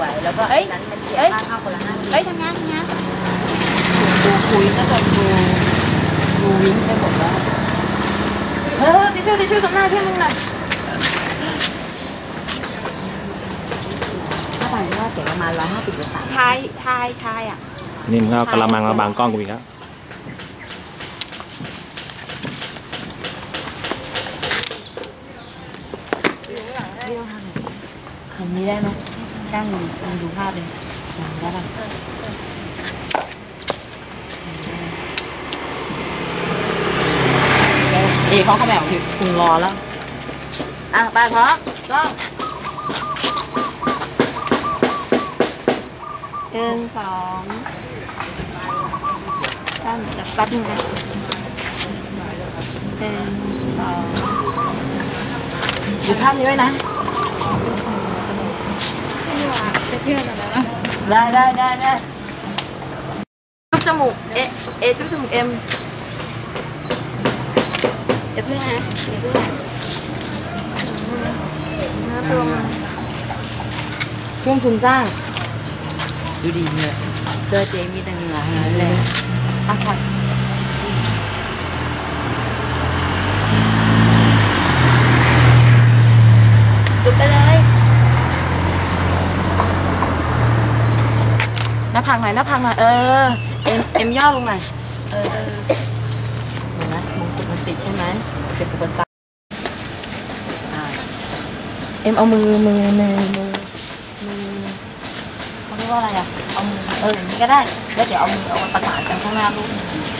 วยแล้วก็เฮ้ยนั้นมันเสียเฮ้ยค่าข้าวคนละห้าสิบเฮ้ยทำงานทำงานกูคุยก็โดนกูกูวิ่งไปหมดแล้วเออทิชชู่ทิชชู่สำหน้าที่มึงหน่อยถ้าต่างว่าเสียประมาณร้อยห้าสิบหรือสามทายทายทายอะนี่มึงเอากระมังมาบังกล้องกูอีกแล้วคำนี้ได้ไหม ช่างมึงมึงดูภาพเลยได้ป่ะเอเขาเขาแบบคุณรอแล้ว อะไปพร้อมก็หนึ่งสองสามจับแป๊บนึงนะหนึ่งสองดูภาพนี้ไว้นะ kia là đây đây đây đây. Chút cho một em em chút cho một em. Đẹp thế hả? đẹp thế này tương à. tương thùng giang tôi đi nữa giờ chế em đi đang hả? lên ăn thật, Tụi bé đấy. หงื่อทั้งนั้นเลยอะค่ะจุดไปเลยหน้าผากหน่อยหน้าผากหน่อยเออเอ็มเอ็มย่อลงหน่อยเออเออเดี๋ยวนะมงกุฎมันติดใช่ไหมเป็นอุปสรรคอ่าเอ็มเอามือมือมือมือมือเขาเรียกว่าอะไรอะเอามือเอออย่างนี้ก็ได้แล้วเดี๋ยวเอามือเอามาประสานกันข้างหน้าลูก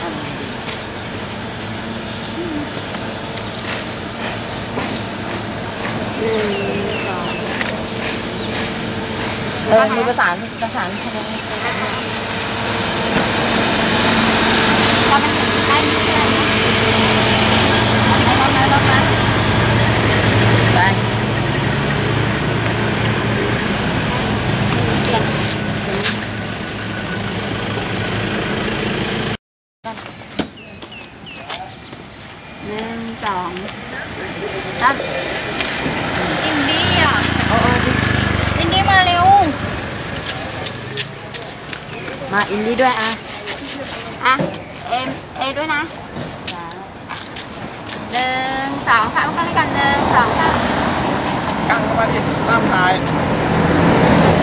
อ่า เออมือประสานประสานใช่ไหมตอนมันเห็นใกล้นิดเดียนะรอบนั้นรอบนั้นไปเปลี่ยนหนึ่งสองสามอินดี้อะอินดี้มาเร็ว มาอินดี้ด้วยอะ อะ เอ็มเอด้วยนะหนึ่งสองสามกันด้วยกันหนึ่งสองสามกั้งเข้ามาดิตามถ่าย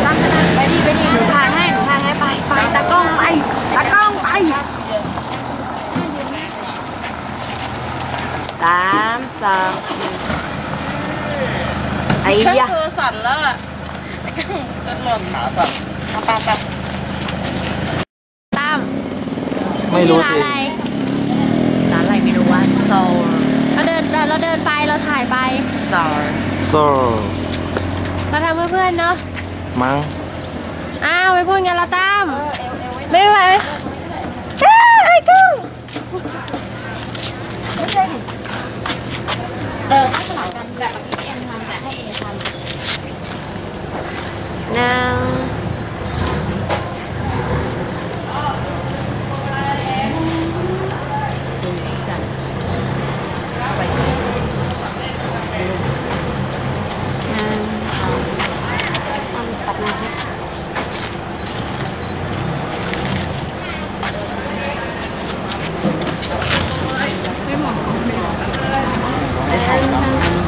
ตั้งกันะไปดิไปดิหนูถ่ายให้หนูถ่ายให้ไปไปตากล้องไปตากล้องไปสามสองไอ้ยะเธอสั่นแล้วอะจะหล่นขาสั่นเอาไปไป ตั้ม ไม่รู้สิร้านอะไรไม่รู้ว่าโซลเราเดินเราเราเดินไปเราถ่ายไปโซล โซเราทำเพื่อเพื่อนเนาะมั้งอ้าวไม่พูดงั้นละตั้มไม่ไหวอ้าวไอ้กุ้งเออถ้าสลับกันแบบเมื่อกี้เอ็มทำแต่ให้เอทำหนึ่งหนึ่งสองทำตัดม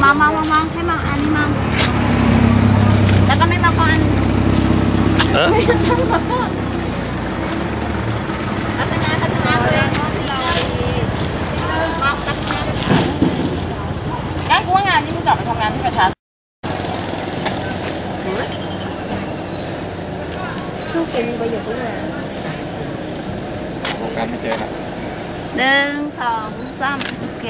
า มามามามาให้มาอันนี้มาแล้วก็ไม่มาก่อนเออขอโทษพัฒนาพัฒนาตัวเองเรามาพัฒนางั้นกูว่างานที่กูกลับไปทำงานที่ประชาลูกเป็นประโยชน์ด้วยโฟกัสไม่เจอละหนึ่งสองสามโอเค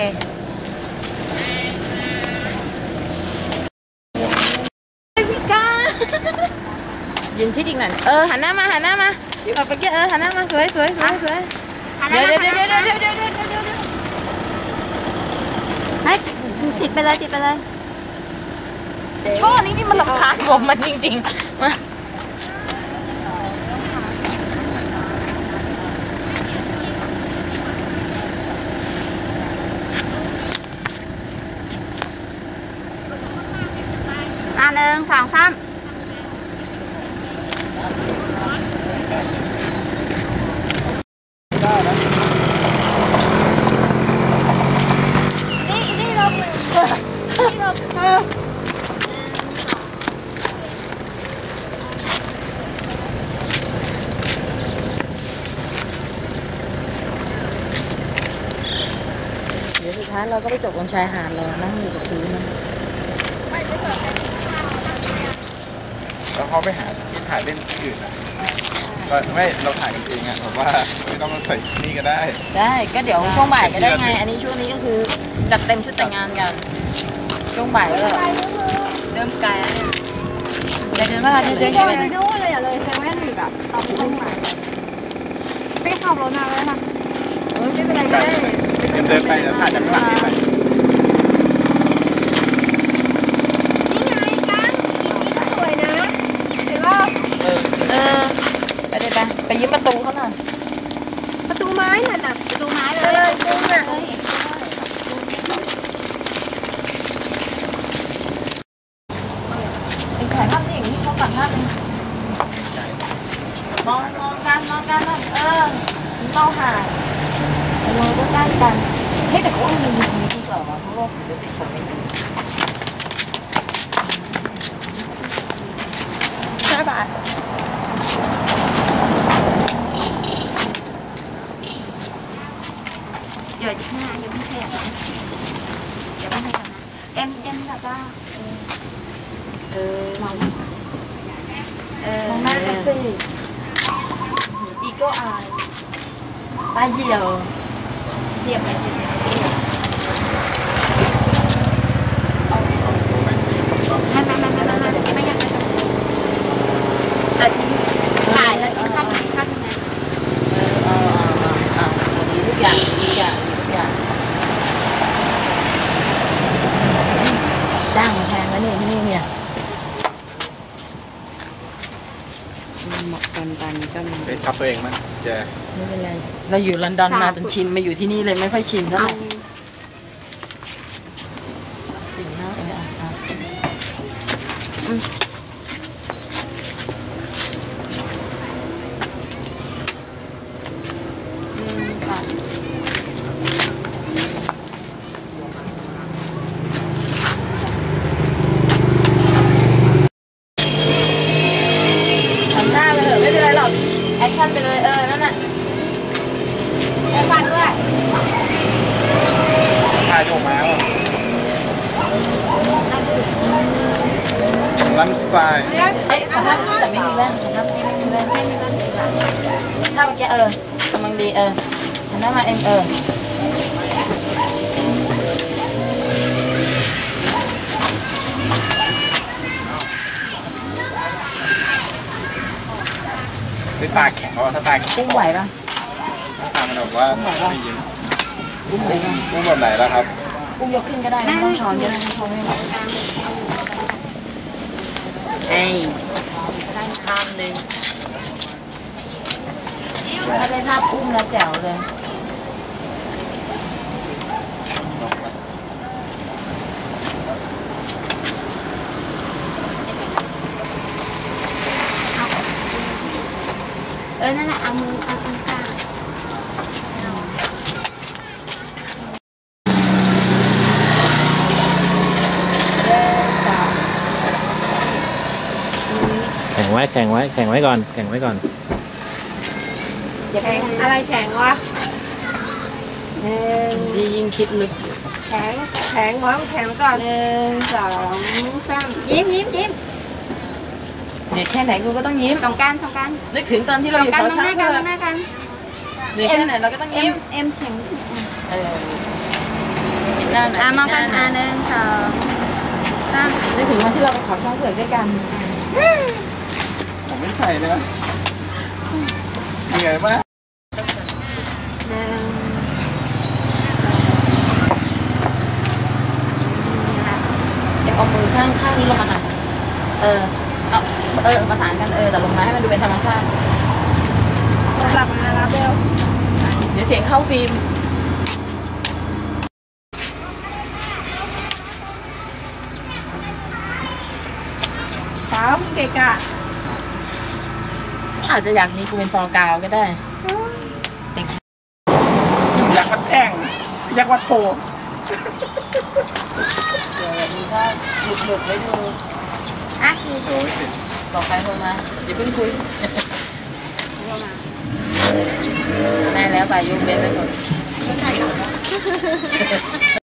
ยืนชิดอีกหน่อยเออหันหน้ามาหันหน้ามาอยู่กับเมื่อกี้เออหันหน้ามาสวยสวยสวยสวยเดี๋ยวเดี๋ยวเดี๋ยวเดี๋ยวเดี๋ยวเดี๋ยวเดี๋ยวเดี๋ยวให้ติดไปเลยติดไปเลยช่อนี้นี่มันรำคาญผมมันจริงๆมาอะหนึ่งสองสาม นั้นเราก็ไปจบลงชายหาดเลยนั่งอยู่กับพื้นนะแล้วเขาไปหาที่ถ่ายเล่นที่อื่นอะก็ไม่เราถ่ายกันเองอะแบบว่าไม่ต้องใส่นี่ก็ได้ ได้ก็เดี๋ยวช่วงบ่ายก็ได้ไง อันนี้ช่วงนี้ก็คือจัดเต็มชุดแต่งงานกัน ช่วงบ่ายก็เริ่มไกลแล้วเนี่ยเดินมาเดินเดินเดิไปนไปนู่นเลยอะเลยเซเว่นอีกอะตอนต้นไม้ไปขับรถมาแล้วนะ เดินเดินไปแล้วถ่ายจากข้างหลังนี่ไป สวยนะเห็นว่า เออไปเลยไปไปยืมประตูเขาหน่อย ประตูไม้น่ะน่ะ ประตูไม้เล เออย จริงอ่ะ เป็นถ่ายภาพนี่อย่างนี้เขาปัดภาพเองมองมองกันมองกันนะเออเราห่างเราก็ใกล้กันเฮ้ยแต่เขาเอามือมือนี้ดีกว่าวะเพราะว่าเดี๋ยวติดผมไม่ถึง ห้าบาท เดี๋ยวข้างหน้ายังไม่เสร็จนะเดี๋ยวไม่เสร็จนะเ อ็มเอ็มแบบว่าเออมองเออมองหน้ากันสิอีโก้อายตาเหี่ยวเทียบ จ้างมาแพงแล้วเนี่ยที่นี่เนี่ยหมาะกันกันก็มีไปทับตัวเองมั้งแกไม่เป็นไร เราอยู่ลอนดอนมาจนชินมาอยู่ที่นี่เลยไม่ค่อยชินเท่าไหร่สิ่งห้าเอออะอืม ก่อน ทำหน้าไปเถอะไม่เป็นไรหรอก แอคชั่นไปเลยเออ นั่นน่ะ แอบฟันด้วย ถ่ายออกมาแล้ว ลัมสไตล์เอ๊ะสภาพนี้แต่ไม่มีแว่นสภาพนี้ไม่มีแว่นไม่มีแว่นสีหลังถ้าเมื่อกี้เออกำลังดีเออหันหน้ามาเองเออด้วยตาแข็งเพราะว่าถ้าตาแข็งอุ้มไหวปะตามันแบบว่าไม่ยิ้มอุ้มไหวปะอุ้มแบบไหนแล้วครับอุ้มยกขึ้นก็ได้นะต้องช้อนก็ได้ช้อนไม่ไหว เอ้ยภาพหนึ่งถ้าได้ภาพอุ้มแล้วแจ๋วเลยเออ นั่นแหละเอามือเอาตรงกลาง ไว้แข่งไว้แข่งไว้ก่อนแข่งไว้ก่อนแข็งอะไรแข็งวะดียิ่งคิดลึกแข็งแข็งวะแข็งก่อนหนึ่งสองสามยิ้มยิ้มยิ้มเด็กแค่ไหนกูก็ต้องยิ้มตรงกลางตรงกลางนึกถึงตอนที่ตเรารองยู่กลางเขาตรงหช่างน้าเถกันตรงหอะน้ากันเด็กแค่ไหนเราก็ต้องเอ็ยิ้มมเอ็มเฉียงเออเห็นหน้าหน่อยอะมองกันเห็หอะน้าหนึ่งสองสามนึกถึงวันที่เราไปเขาช่างเผือกด้วยกันผม ไม่ใส่เลยนะเหนื่อยมากหนึ่งเอ็มเอามือข้างข้างนี้ลงมาหน่อยเออเอาเออประสานกันเออแต่ลงมาให้มันดูเป็นธรรมชาติหลับมาแล้วเบลเดี๋ยวเสียงเข้าฟิล์มสามเกะกะ อาจจะอยากมีกูเป็นฟอร์กาวก็ได้เด็กอยากวัดแจ้งอยากวัดโพเดี๋ยวแบบนี้ก็หยุดหยุดๆไว้ดูอะโอ้ยติดบอกใครโทรมาอย่าเพิ่งคุยแม่แล้วไปยุ่งเบนไปก่อน